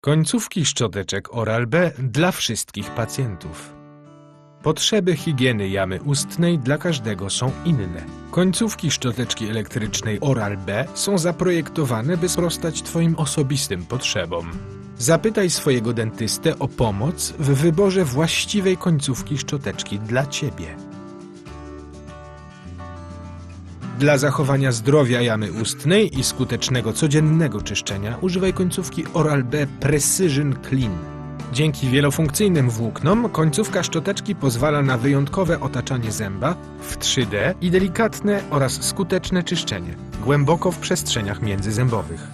Końcówki szczoteczek Oral-B dla wszystkich pacjentów. Potrzeby higieny jamy ustnej dla każdego są inne. Końcówki szczoteczki elektrycznej Oral-B są zaprojektowane, by sprostać Twoim osobistym potrzebom. Zapytaj swojego dentystę o pomoc w wyborze właściwej końcówki szczoteczki dla Ciebie. Dla zachowania zdrowia jamy ustnej i skutecznego codziennego czyszczenia używaj końcówki Oral-B Precision Clean. Dzięki wielofunkcyjnym włóknom końcówka szczoteczki pozwala na wyjątkowe otaczanie zęba w 3D i delikatne oraz skuteczne czyszczenie, głęboko w przestrzeniach międzyzębowych.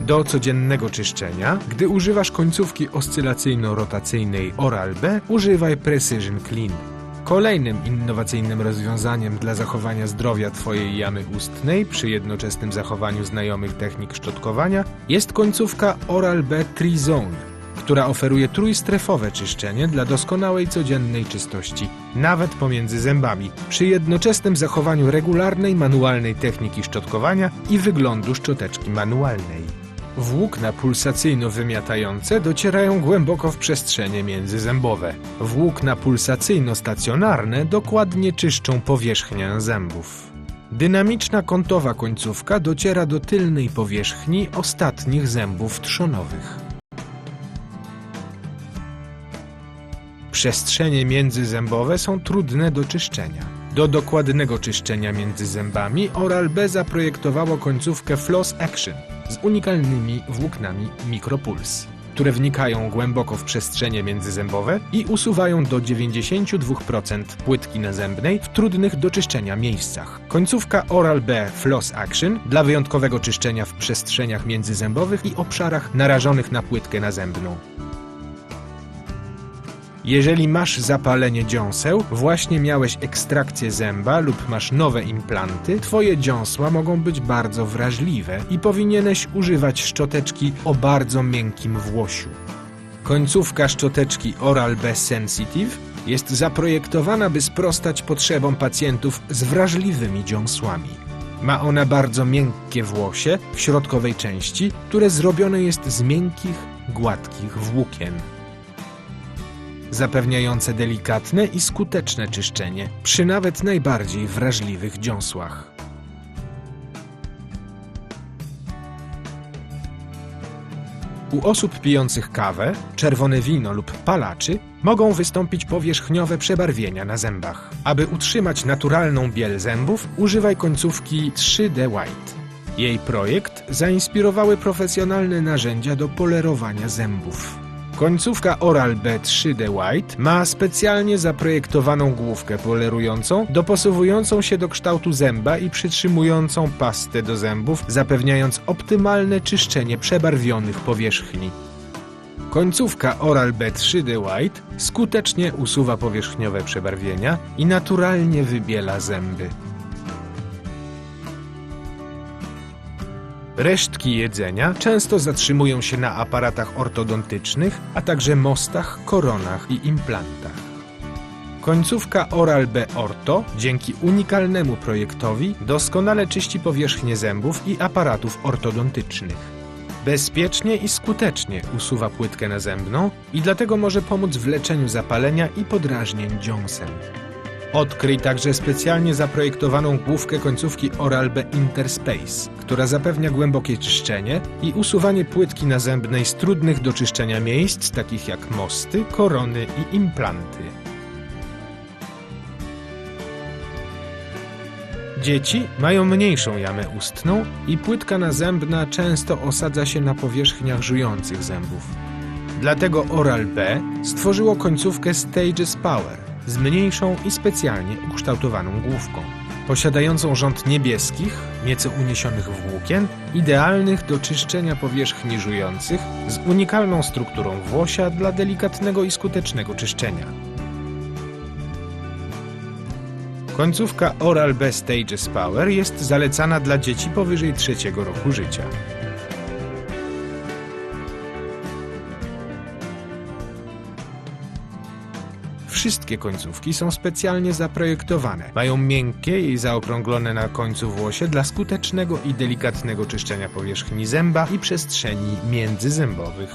Do codziennego czyszczenia, gdy używasz końcówki oscylacyjno-rotacyjnej Oral-B, używaj Precision Clean. Kolejnym innowacyjnym rozwiązaniem dla zachowania zdrowia Twojej jamy ustnej przy jednoczesnym zachowaniu znajomych technik szczotkowania jest końcówka Oral-B Tri-Zone, która oferuje trójstrefowe czyszczenie dla doskonałej codziennej czystości, nawet pomiędzy zębami, przy jednoczesnym zachowaniu regularnej manualnej techniki szczotkowania i wyglądu szczoteczki manualnej. Włókna pulsacyjno-wymiatające docierają głęboko w przestrzenie międzyzębowe. Włókna pulsacyjno-stacjonarne dokładnie czyszczą powierzchnię zębów. Dynamiczna kątowa końcówka dociera do tylnej powierzchni ostatnich zębów trzonowych. Przestrzenie międzyzębowe są trudne do czyszczenia. Do dokładnego czyszczenia między zębami Oral-B zaprojektowało końcówkę Floss Action z unikalnymi włóknami Micropuls, które wnikają głęboko w przestrzenie międzyzębowe i usuwają do 92% płytki nazębnej w trudnych do czyszczenia miejscach. Końcówka Oral-B Floss Action dla wyjątkowego czyszczenia w przestrzeniach międzyzębowych i obszarach narażonych na płytkę nazębną. Jeżeli masz zapalenie dziąseł, właśnie miałeś ekstrakcję zęba lub masz nowe implanty, twoje dziąsła mogą być bardzo wrażliwe i powinieneś używać szczoteczki o bardzo miękkim włosiu. Końcówka szczoteczki Oral-B Sensitive jest zaprojektowana, by sprostać potrzebom pacjentów z wrażliwymi dziąsłami. Ma ona bardzo miękkie włosie w środkowej części, które zrobione jest z miękkich, gładkich włókien zapewniające delikatne i skuteczne czyszczenie przy nawet najbardziej wrażliwych dziąsłach. U osób pijących kawę, czerwone wino lub palaczy mogą wystąpić powierzchniowe przebarwienia na zębach. Aby utrzymać naturalną biel zębów, używaj końcówki 3D White. Jej projekt zainspirowały profesjonalne narzędzia do polerowania zębów. Końcówka Oral-B 3D White ma specjalnie zaprojektowaną główkę polerującą, dopasowującą się do kształtu zęba i przytrzymującą pastę do zębów, zapewniając optymalne czyszczenie przebarwionych powierzchni. Końcówka Oral-B 3D White skutecznie usuwa powierzchniowe przebarwienia i naturalnie wybiela zęby. Resztki jedzenia często zatrzymują się na aparatach ortodontycznych, a także mostach, koronach i implantach. Końcówka Oral-B Orto dzięki unikalnemu projektowi doskonale czyści powierzchnię zębów i aparatów ortodontycznych. Bezpiecznie i skutecznie usuwa płytkę nazębną i dlatego może pomóc w leczeniu zapalenia i podrażnień dziąsem. Odkryj także specjalnie zaprojektowaną główkę końcówki Oral-B Interspace, która zapewnia głębokie czyszczenie i usuwanie płytki nazębnej z trudnych do czyszczenia miejsc, takich jak mosty, korony i implanty. Dzieci mają mniejszą jamę ustną i płytka nazębna często osadza się na powierzchniach żujących zębów. Dlatego Oral-B stworzyło końcówkę Stages Power z mniejszą i specjalnie ukształtowaną główką, posiadającą rząd niebieskich, nieco uniesionych włókien, idealnych do czyszczenia powierzchni żujących, z unikalną strukturą włosia dla delikatnego i skutecznego czyszczenia. Końcówka Oral-B Stages Power jest zalecana dla dzieci powyżej trzeciego roku życia. Wszystkie końcówki są specjalnie zaprojektowane. Mają miękkie i zaokrąglone na końcu włosie dla skutecznego i delikatnego czyszczenia powierzchni zęba i przestrzeni międzyzębowych.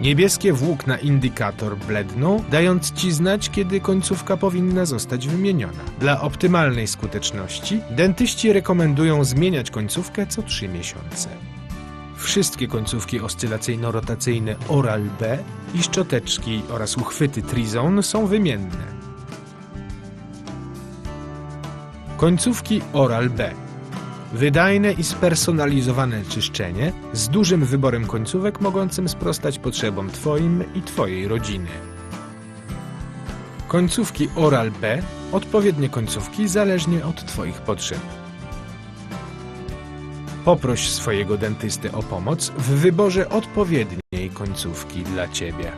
Niebieskie włókna indykator bledną, dając Ci znać, kiedy końcówka powinna zostać wymieniona. Dla optymalnej skuteczności dentyści rekomendują zmieniać końcówkę co 3 miesiące. Wszystkie końcówki oscylacyjno-rotacyjne Oral-B i szczoteczki oraz uchwyty Trizone są wymienne. Końcówki Oral-B Wydajne i spersonalizowane czyszczenie z dużym wyborem końcówek mogącym sprostać potrzebom Twoim i Twojej rodziny. Końcówki Oral-B odpowiednie końcówki zależnie od Twoich potrzeb. Poproś swojego dentystę o pomoc w wyborze odpowiedniej końcówki dla Ciebie.